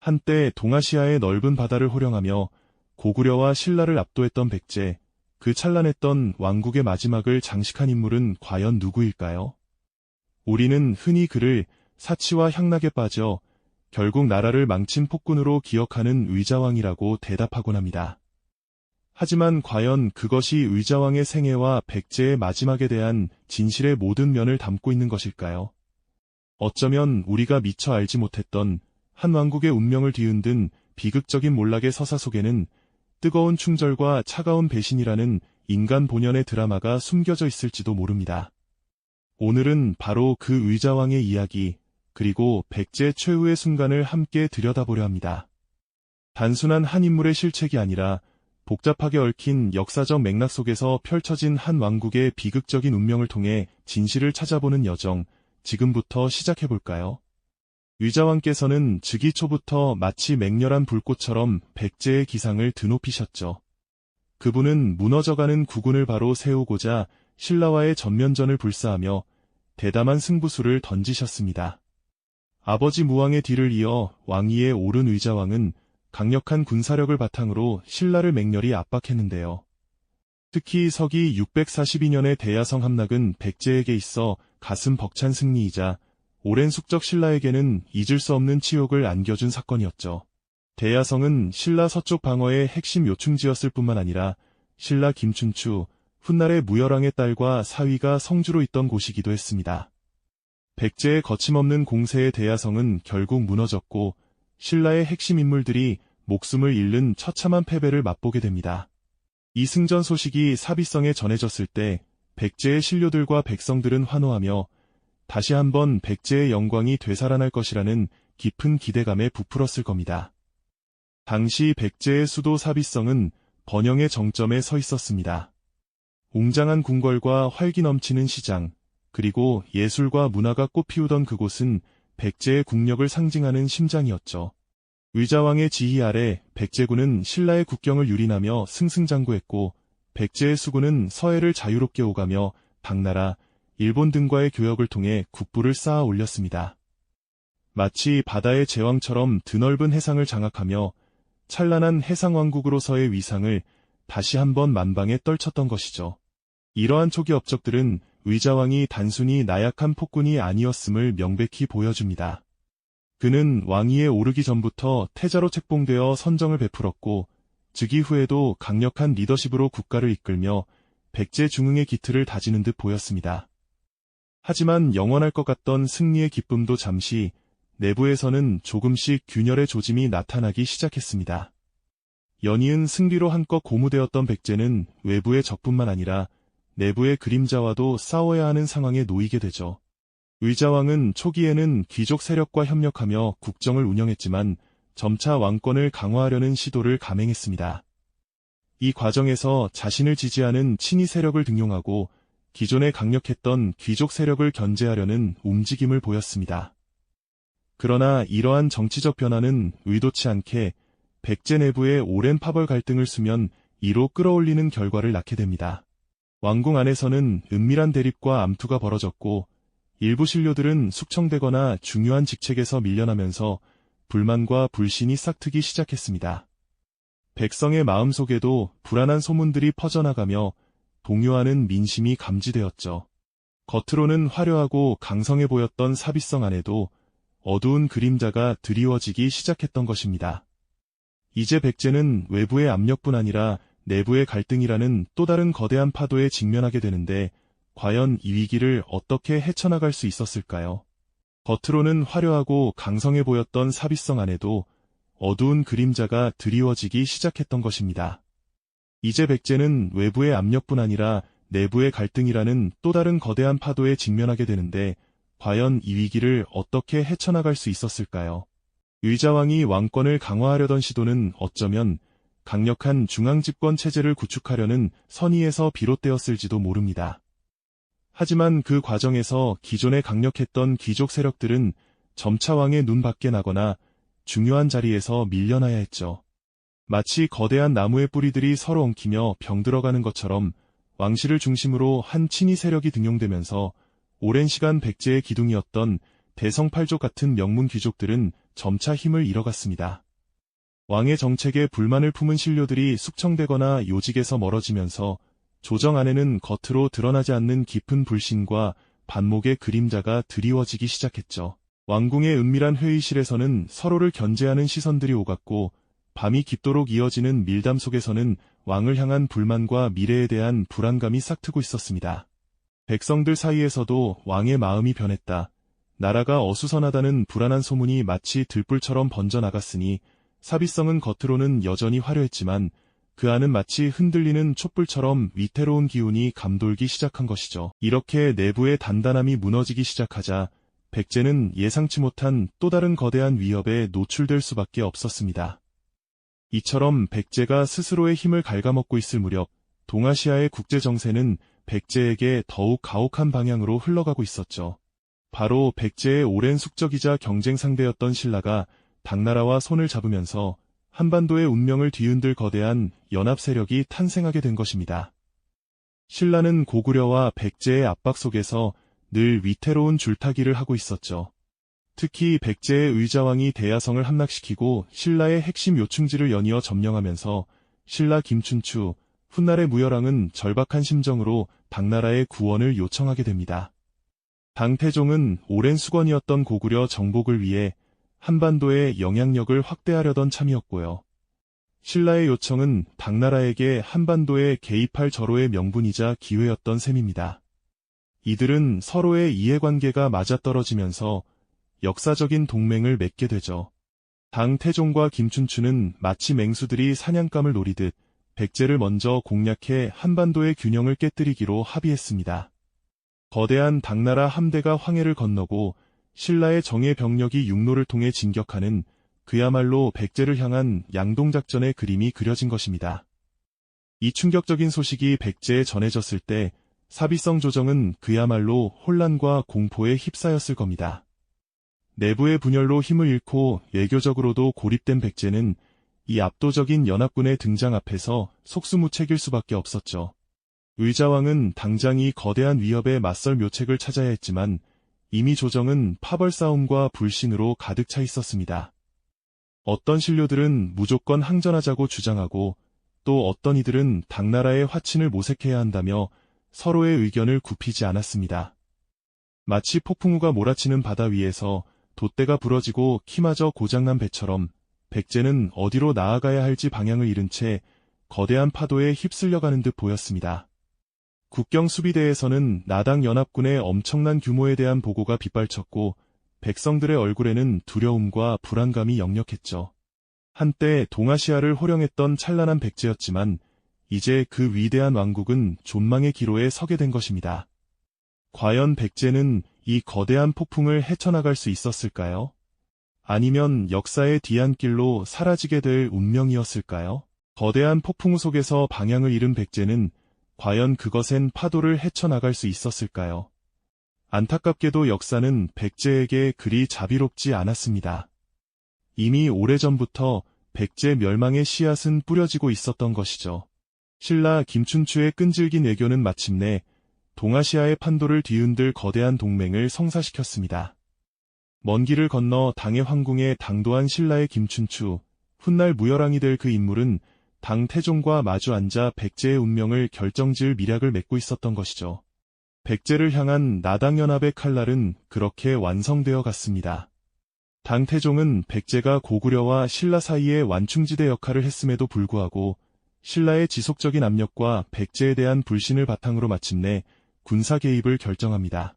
한때 동아시아의 넓은 바다를 호령하며 고구려와 신라를 압도했던 백제, 그 찬란했던 왕국의 마지막을 장식한 인물은 과연 누구일까요? 우리는 흔히 그를 사치와 향락에 빠져 결국 나라를 망친 폭군으로 기억하는 의자왕이라고 대답하곤 합니다. 하지만 과연 그것이 의자왕의 생애와 백제의 마지막에 대한 진실의 모든 면을 담고 있는 것일까요? 어쩌면 우리가 미처 알지 못했던 한 왕국의 운명을 뒤흔든 비극적인 몰락의 서사 속에는 뜨거운 충절과 차가운 배신이라는 인간 본연의 드라마가 숨겨져 있을지도 모릅니다. 오늘은 바로 그 의자왕의 이야기, 그리고 백제 최후의 순간을 함께 들여다보려 합니다. 단순한 한 인물의 실책이 아니라 복잡하게 얽힌 역사적 맥락 속에서 펼쳐진 한 왕국의 비극적인 운명을 통해 진실을 찾아보는 여정, 지금부터 시작해볼까요? 위자왕께서는 즉위 초부터 마치 맹렬한 불꽃처럼 백제의 기상을 드높이셨죠. 그분은 무너져가는 국군을 바로 세우고자 신라와의 전면전을 불사하며 대담한 승부수를 던지셨습니다. 아버지 무왕의 뒤를 이어 왕위에 오른 의자왕은 강력한 군사력을 바탕으로 신라를 맹렬히 압박했는데요. 특히 서기 642년의 대야성 함락은 백제에게 있어 가슴 벅찬 승리이자 오랜 숙적 신라에게는 잊을 수 없는 치욕을 안겨준 사건이었죠. 대야성은 신라 서쪽 방어의 핵심 요충지였을 뿐만 아니라 신라 김춘추, 훗날의 무열왕의 딸과 사위가 성주로 있던 곳이기도 했습니다. 백제의 거침없는 공세의 대야성은 결국 무너졌고 신라의 핵심 인물들이 목숨을 잃는 처참한 패배를 맛보게 됩니다. 이 승전 소식이 사비성에 전해졌을 때 백제의 신료들과 백성들은 환호하며 다시 한번 백제의 영광이 되살아날 것이라는 깊은 기대감에 부풀었을 겁니다. 당시 백제의 수도 사비성은 번영의 정점에 서 있었습니다. 웅장한 궁궐과 활기 넘치는 시장, 그리고 예술과 문화가 꽃피우던 그곳은 백제의 국력을 상징하는 심장이었죠. 의자왕의 지휘 아래 백제군은 신라의 국경을 유린하며 승승장구했고 백제의 수군은 서해를 자유롭게 오가며 당나라, 일본 등과의 교역을 통해 국부를 쌓아 올렸습니다. 마치 바다의 제왕처럼 드넓은 해상을 장악하며 찬란한 해상왕국으로서의 위상을 다시 한번 만방에 떨쳤던 것이죠. 이러한 초기 업적들은 의자왕이 단순히 나약한 폭군이 아니었음을 명백히 보여줍니다. 그는 왕위에 오르기 전부터 태자로 책봉되어 선정을 베풀었고 즉위 후에도 강력한 리더십으로 국가를 이끌며 백제 중흥의 기틀을 다지는 듯 보였습니다. 하지만 영원할 것 같던 승리의 기쁨도 잠시 내부에서는 조금씩 균열의 조짐이 나타나기 시작했습니다. 연이은 승리로 한껏 고무되었던 백제는 외부의 적뿐만 아니라 내부의 그림자와도 싸워야 하는 상황에 놓이게 되죠. 의자왕은 초기에는 귀족 세력과 협력하며 국정을 운영했지만 점차 왕권을 강화하려는 시도를 감행했습니다. 이 과정에서 자신을 지지하는 친위 세력을 등용하고 기존에 강력했던 귀족 세력을 견제하려는 움직임을 보였습니다. 그러나 이러한 정치적 변화는 의도치 않게 백제 내부의 오랜 파벌 갈등을 수면 이로 끌어올리는 결과를 낳게 됩니다. 왕궁 안에서는 은밀한 대립과 암투가 벌어졌고 일부 신료들은 숙청되거나 중요한 직책에서 밀려나면서 불만과 불신이 싹트기 시작했습니다. 백성의 마음속에도 불안한 소문들이 퍼져나가며 동요하는 민심이 감지되었죠. 겉으로는 화려하고 강성해 보였던 사비성 안에도 어두운 그림자가 드리워지기 시작했던 것입니다. 이제 백제는 외부의 압력뿐 아니라 내부의 갈등이라는 또 다른 거대한 파도에 직면하게 되는데 과연 이 위기를 어떻게 헤쳐나갈 수 있었을까요? 겉으로는 화려하고 강성해 보였던 사비성 안에도 어두운 그림자가 드리워지기 시작했던 것입니다. 이제 백제는 외부의 압력뿐 아니라 내부의 갈등이라는 또 다른 거대한 파도에 직면하게 되는데 과연 이 위기를 어떻게 헤쳐나갈 수 있었을까요? 의자왕이 왕권을 강화하려던 시도는 어쩌면 강력한 중앙집권 체제를 구축하려는 선의에서 비롯되었을지도 모릅니다. 하지만 그 과정에서 기존에 강력했던 귀족 세력들은 점차 왕의 눈 밖에 나거나 중요한 자리에서 밀려나야 했죠. 마치 거대한 나무의 뿌리들이 서로 엉키며 병들어가는 것처럼 왕실을 중심으로 한 친위 세력이 등용되면서 오랜 시간 백제의 기둥이었던 대성팔족 같은 명문 귀족들은 점차 힘을 잃어갔습니다. 왕의 정책에 불만을 품은 신료들이 숙청되거나 요직에서 멀어지면서 조정 안에는 겉으로 드러나지 않는 깊은 불신과 반목의 그림자가 드리워지기 시작했죠. 왕궁의 은밀한 회의실에서는 서로를 견제하는 시선들이 오갔고 밤이 깊도록 이어지는 밀담 속에서는 왕을 향한 불만과 미래에 대한 불안감이 싹트고 있었습니다. 백성들 사이에서도 왕의 마음이 변했다. 나라가 어수선하다는 불안한 소문이 마치 들불처럼 번져나갔으니 사비성은 겉으로는 여전히 화려했지만 그 안은 마치 흔들리는 촛불처럼 위태로운 기운이 감돌기 시작한 것이죠. 이렇게 내부의 단단함이 무너지기 시작하자 백제는 예상치 못한 또 다른 거대한 위협에 노출될 수밖에 없었습니다. 이처럼 백제가 스스로의 힘을 갉아먹고 있을 무렵 동아시아의 국제 정세는 백제에게 더욱 가혹한 방향으로 흘러가고 있었죠. 바로 백제의 오랜 숙적이자 경쟁 상대였던 신라가 당나라와 손을 잡으면서 한반도의 운명을 뒤흔들 거대한 연합 세력이 탄생하게 된 것입니다. 신라는 고구려와 백제의 압박 속에서 늘 위태로운 줄타기를 하고 있었죠. 특히 백제의 의자왕이 대야성을 함락시키고 신라의 핵심 요충지를 연이어 점령하면서 신라 김춘추, 훗날의 무열왕은 절박한 심정으로 당나라의 구원을 요청하게 됩니다. 당태종은 오랜 수건이었던 고구려 정복을 위해 한반도의 영향력을 확대하려던 참이었고요. 신라의 요청은 당나라에게 한반도에 개입할 절호의 명분이자 기회였던 셈입니다. 이들은 서로의 이해관계가 맞아떨어지면서 역사적인 동맹을 맺게 되죠. 당 태종과 김춘추는 마치 맹수들이 사냥감을 노리듯 백제를 먼저 공략해 한반도의 균형을 깨뜨리기로 합의했습니다. 거대한 당나라 함대가 황해를 건너고 신라의 정예 병력이 육로를 통해 진격하는 그야말로 백제를 향한 양동작전의 그림이 그려진 것입니다. 이 충격적인 소식이 백제에 전해졌을 때 사비성 조정은 그야말로 혼란과 공포에 휩싸였을 겁니다. 내부의 분열로 힘을 잃고 외교적으로도 고립된 백제는 이 압도적인 연합군의 등장 앞에서 속수무책일 수밖에 없었죠. 의자왕은 당장 이 거대한 위협에 맞설 묘책을 찾아야 했지만 이미 조정은 파벌 싸움과 불신으로 가득 차 있었습니다. 어떤 신료들은 무조건 항전하자고 주장하고 또 어떤 이들은 당나라의 화친을 모색해야 한다며 서로의 의견을 굽히지 않았습니다. 마치 폭풍우가 몰아치는 바다 위에서 돛대가 부러지고 키마저 고장난 배처럼 백제는 어디로 나아가야 할지 방향을 잃은 채 거대한 파도에 휩쓸려가는 듯 보였습니다. 국경 수비대에서는 나당 연합군의 엄청난 규모에 대한 보고가 빗발쳤고 백성들의 얼굴에는 두려움과 불안감이 역력했죠. 한때 동아시아를 호령했던 찬란한 백제였지만 이제 그 위대한 왕국은 존망의 기로에 서게 된 것입니다. 과연 백제는 이 거대한 폭풍을 헤쳐나갈 수 있었을까요? 아니면 역사의 뒤안길로 사라지게 될 운명이었을까요? 거대한 폭풍 속에서 방향을 잃은 백제는 과연 그것엔 파도를 헤쳐나갈 수 있었을까요? 안타깝게도 역사는 백제에게 그리 자비롭지 않았습니다. 이미 오래전부터 백제 멸망의 씨앗은 뿌려지고 있었던 것이죠. 신라 김춘추의 끈질긴 외교는 마침내 동아시아의 판도를 뒤흔들 거대한 동맹을 성사시켰습니다. 먼 길을 건너 당의 황궁에 당도한 신라의 김춘추, 훗날 무열왕이 될 그 인물은 당 태종과 마주 앉아 백제의 운명을 결정지을 미략을 맺고 있었던 것이죠. 백제를 향한 나당연합의 칼날은 그렇게 완성되어 갔습니다. 당 태종은 백제가 고구려와 신라 사이의 완충지대 역할을 했음에도 불구하고 신라의 지속적인 압력과 백제에 대한 불신을 바탕으로 마침내 군사 개입을 결정합니다.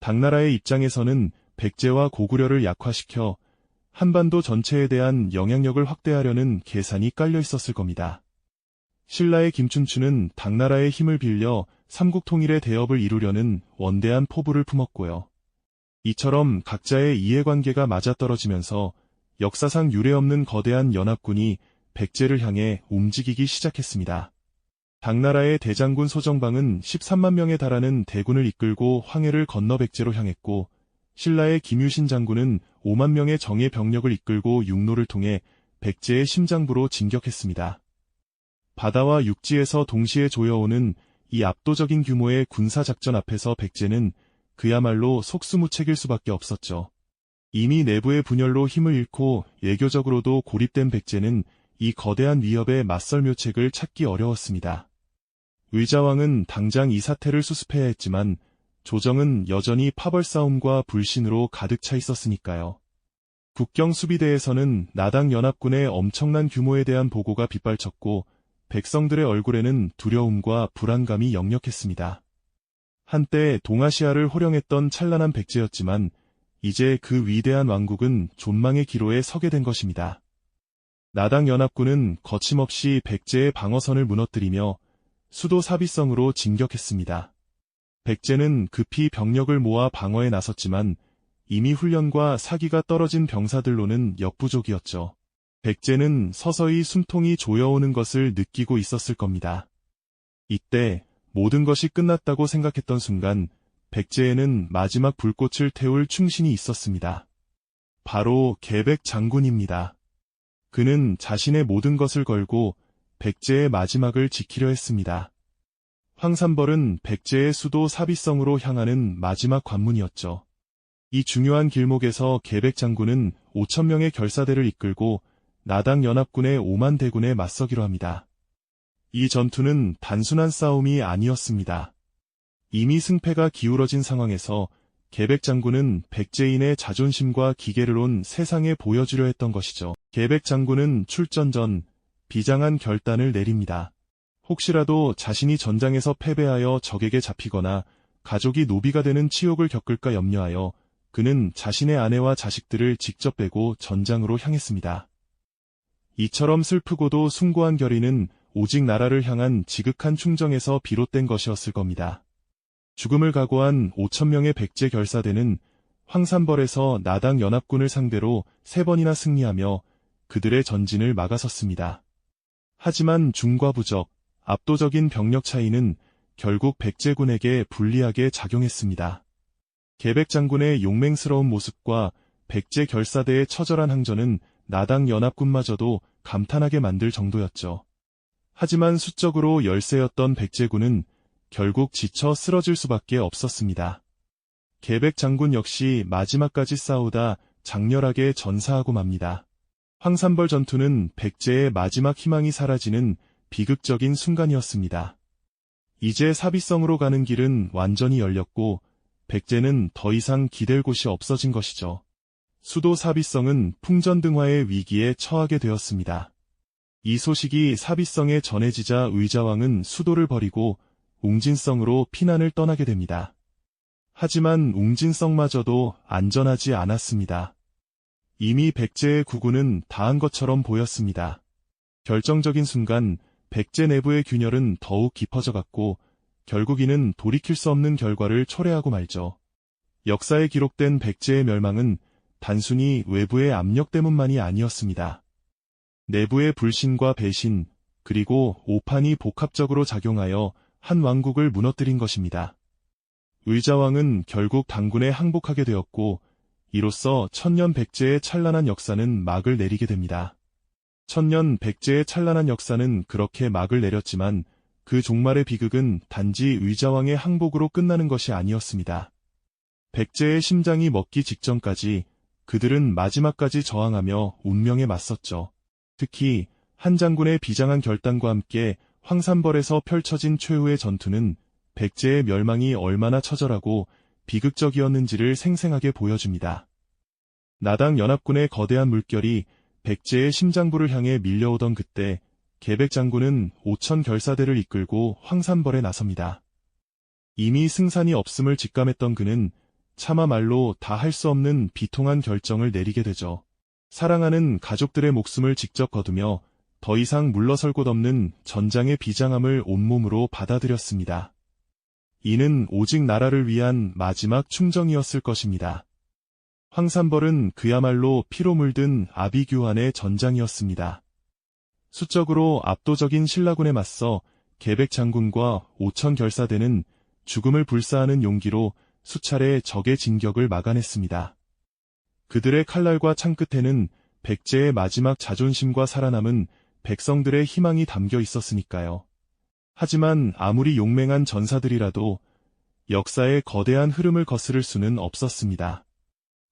당나라의 입장에서는 백제와 고구려를 약화시켜 한반도 전체에 대한 영향력을 확대하려는 계산이 깔려 있었을 겁니다. 신라의 김춘추는 당나라의 힘을 빌려 삼국 통일의 대업을 이루려는 원대한 포부를 품었고요. 이처럼 각자의 이해관계가 맞아떨어지면서 역사상 유례없는 거대한 연합군이 백제를 향해 움직이기 시작했습니다. 당나라의 대장군 소정방은 13만 명에 달하는 대군을 이끌고 황해를 건너 백제로 향했고 신라의 김유신 장군은 5만 명의 정예 병력을 이끌고 육로를 통해 백제의 심장부로 진격했습니다. 바다와 육지에서 동시에 조여오는 이 압도적인 규모의 군사작전 앞에서 백제는 그야말로 속수무책일 수밖에 없었죠. 이미 내부의 분열로 힘을 잃고 외교적으로도 고립된 백제는 이 거대한 위협에 맞설 묘책을 찾기 어려웠습니다. 의자왕은 당장 이 사태를 수습해야 했지만 조정은 여전히 파벌 싸움과 불신으로 가득 차 있었으니까요. 국경 수비대에서는 나당 연합군의 엄청난 규모에 대한 보고가 빗발쳤고 백성들의 얼굴에는 두려움과 불안감이 역력했습니다. 한때 동아시아를 호령했던 찬란한 백제였지만 이제 그 위대한 왕국은 존망의 기로에 서게 된 것입니다. 나당 연합군은 거침없이 백제의 방어선을 무너뜨리며 수도 사비성으로 진격했습니다. 백제는 급히 병력을 모아 방어에 나섰지만 이미 훈련과 사기가 떨어진 병사들로는 역부족이었죠. 백제는 서서히 숨통이 조여오는 것을 느끼고 있었을 겁니다. 이때 모든 것이 끝났다고 생각했던 순간 백제에는 마지막 불꽃을 태울 충신이 있었습니다. 바로 계백 장군입니다. 그는 자신의 모든 것을 걸고 백제의 마지막을 지키려 했습니다. 황산벌은 백제의 수도 사비성으로 향하는 마지막 관문이었죠. 이 중요한 길목에서 계백 장군은 5천명의 결사대를 이끌고 나당 연합군의 5만 대군에 맞서기로 합니다. 이 전투는 단순한 싸움이 아니었습니다. 이미 승패가 기울어진 상황에서 계백 장군은 백제인의 자존심과 기계를 온 세상에 보여주려 했던 것이죠. 계백 장군은 출전 전 비장한 결단을 내립니다. 혹시라도 자신이 전장에서 패배하여 적에게 잡히거나 가족이 노비가 되는 치욕을 겪을까 염려하여 그는 자신의 아내와 자식들을 직접 빼고 전장으로 향했습니다. 이처럼 슬프고도 숭고한 결의는 오직 나라를 향한 지극한 충정에서 비롯된 것이었을 겁니다. 죽음을 각오한 5천명의 백제 결사대는 황산벌에서 나당 연합군을 상대로 세 번이나 승리하며 그들의 전진을 막아섰습니다. 하지만 중과 부적, 압도적인 병력 차이는 결국 백제군에게 불리하게 작용했습니다. 계백 장군의 용맹스러운 모습과 백제 결사대의 처절한 항전은 나당 연합군마저도 감탄하게 만들 정도였죠. 하지만 수적으로 열세였던 백제군은 결국 지쳐 쓰러질 수밖에 없었습니다. 계백 장군 역시 마지막까지 싸우다 장렬하게 전사하고 맙니다. 황산벌 전투는 백제의 마지막 희망이 사라지는 비극적인 순간이었습니다. 이제 사비성으로 가는 길은 완전히 열렸고 백제는 더 이상 기댈 곳이 없어진 것이죠. 수도 사비성은 풍전등화의 위기에 처하게 되었습니다. 이 소식이 사비성에 전해지자 의자왕은 수도를 버리고 웅진성으로 피난을 떠나게 됩니다. 하지만 웅진성마저도 안전하지 않았습니다. 이미 백제의 구군은 다한 것처럼 보였습니다. 결정적인 순간 백제 내부의 균열은 더욱 깊어져 갔고 결국 이는 돌이킬 수 없는 결과를 초래하고 말죠. 역사에 기록된 백제의 멸망은 단순히 외부의 압력 때문만이 아니었습니다. 내부의 불신과 배신, 그리고 오판이 복합적으로 작용하여 한 왕국을 무너뜨린 것입니다. 의자왕은 결국 당군에 항복하게 되었고, 이로써 천년 백제의 찬란한 역사는 막을 내리게 됩니다. 천년 백제의 찬란한 역사는 그렇게 막을 내렸지만 그 종말의 비극은 단지 의자왕의 항복으로 끝나는 것이 아니었습니다. 백제의 심장이 먹기 직전까지 그들은 마지막까지 저항하며 운명에 맞섰죠. 특히 한 장군의 비장한 결단과 함께 황산벌에서 펼쳐진 최후의 전투는 백제의 멸망이 얼마나 처절하고 비극적이었는지를 생생하게 보여줍니다. 나당 연합군의 거대한 물결이 백제의 심장부를 향해 밀려오던 그때 계백 장군은 오천 결사대를 이끌고 황산벌에 나섭니다. 이미 승산이 없음을 직감했던 그는 차마 말로 다 할 수 없는 비통한 결정을 내리게 되죠. 사랑하는 가족들의 목숨을 직접 거두며 더 이상 물러설 곳 없는 전장의 비장함을 온몸으로 받아들였습니다. 이는 오직 나라를 위한 마지막 충정이었을 것입니다. 황산벌은 그야말로 피로 물든 아비규환의 전장이었습니다. 수적으로 압도적인 신라군에 맞서 계백 장군과 오천 결사대는 죽음을 불사하는 용기로 수차례 적의 진격을 막아냈습니다. 그들의 칼날과 창 끝에는 백제의 마지막 자존심과 살아남은 백성들의 희망이 담겨 있었으니까요. 하지만 아무리 용맹한 전사들이라도 역사의 거대한 흐름을 거스를 수는 없었습니다.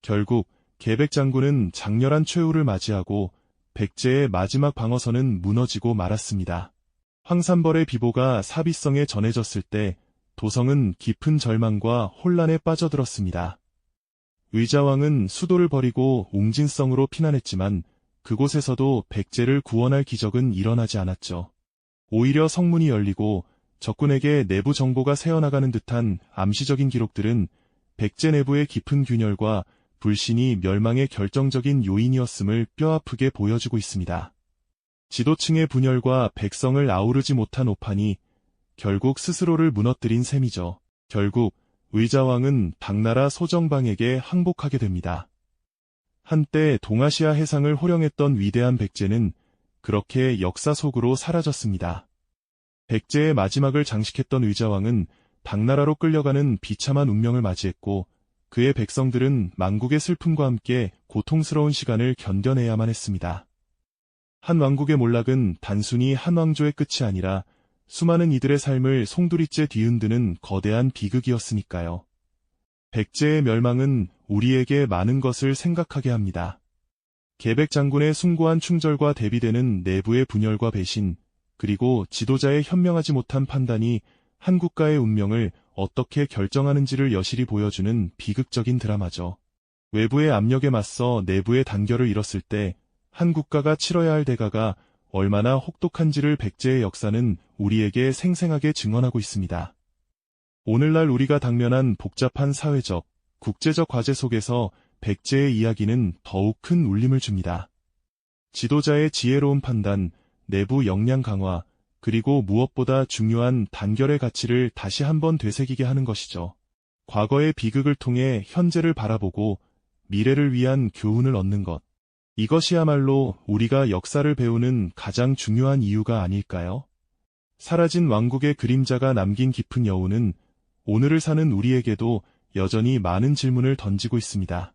결국 계백 장군은 장렬한 최후를 맞이하고 백제의 마지막 방어선은 무너지고 말았습니다. 황산벌의 비보가 사비성에 전해졌을 때 도성은 깊은 절망과 혼란에 빠져들었습니다. 의자왕은 수도를 버리고 웅진성으로 피난했지만 그곳에서도 백제를 구원할 기적은 일어나지 않았죠. 오히려 성문이 열리고 적군에게 내부 정보가 새어나가는 듯한 암시적인 기록들은 백제 내부의 깊은 균열과 불신이 멸망의 결정적인 요인이었음을 뼈아프게 보여주고 있습니다. 지도층의 분열과 백성을 아우르지 못한 오판이 결국 스스로를 무너뜨린 셈이죠. 결국 의자왕은 당나라 소정방에게 항복하게 됩니다. 한때 동아시아 해상을 호령했던 위대한 백제는 그렇게 역사 속으로 사라졌습니다. 백제의 마지막을 장식했던 의자왕은 당나라로 끌려가는 비참한 운명을 맞이했고 그의 백성들은 망국의 슬픔과 함께 고통스러운 시간을 견뎌내야만 했습니다. 한 왕국의 몰락은 단순히 한 왕조의 끝이 아니라 수많은 이들의 삶을 송두리째 뒤흔드는 거대한 비극이었으니까요. 백제의 멸망은 우리에게 많은 것을 생각하게 합니다. 계백 장군의 숭고한 충절과 대비되는 내부의 분열과 배신, 그리고 지도자의 현명하지 못한 판단이 한 국가의 운명을 어떻게 결정하는지를 여실히 보여주는 비극적인 드라마죠. 외부의 압력에 맞서 내부의 단결을 잃었을 때 한 국가가 치러야 할 대가가 얼마나 혹독한지를 백제의 역사는 우리에게 생생하게 증언하고 있습니다. 오늘날 우리가 당면한 복잡한 사회적, 국제적 과제 속에서 백제의 이야기는 더욱 큰 울림을 줍니다. 지도자의 지혜로운 판단, 내부 역량 강화, 그리고 무엇보다 중요한 단결의 가치를 다시 한번 되새기게 하는 것이죠. 과거의 비극을 통해 현재를 바라보고 미래를 위한 교훈을 얻는 것. 이것이야말로 우리가 역사를 배우는 가장 중요한 이유가 아닐까요? 사라진 왕국의 그림자가 남긴 깊은 여운은 오늘을 사는 우리에게도 여전히 많은 질문을 던지고 있습니다.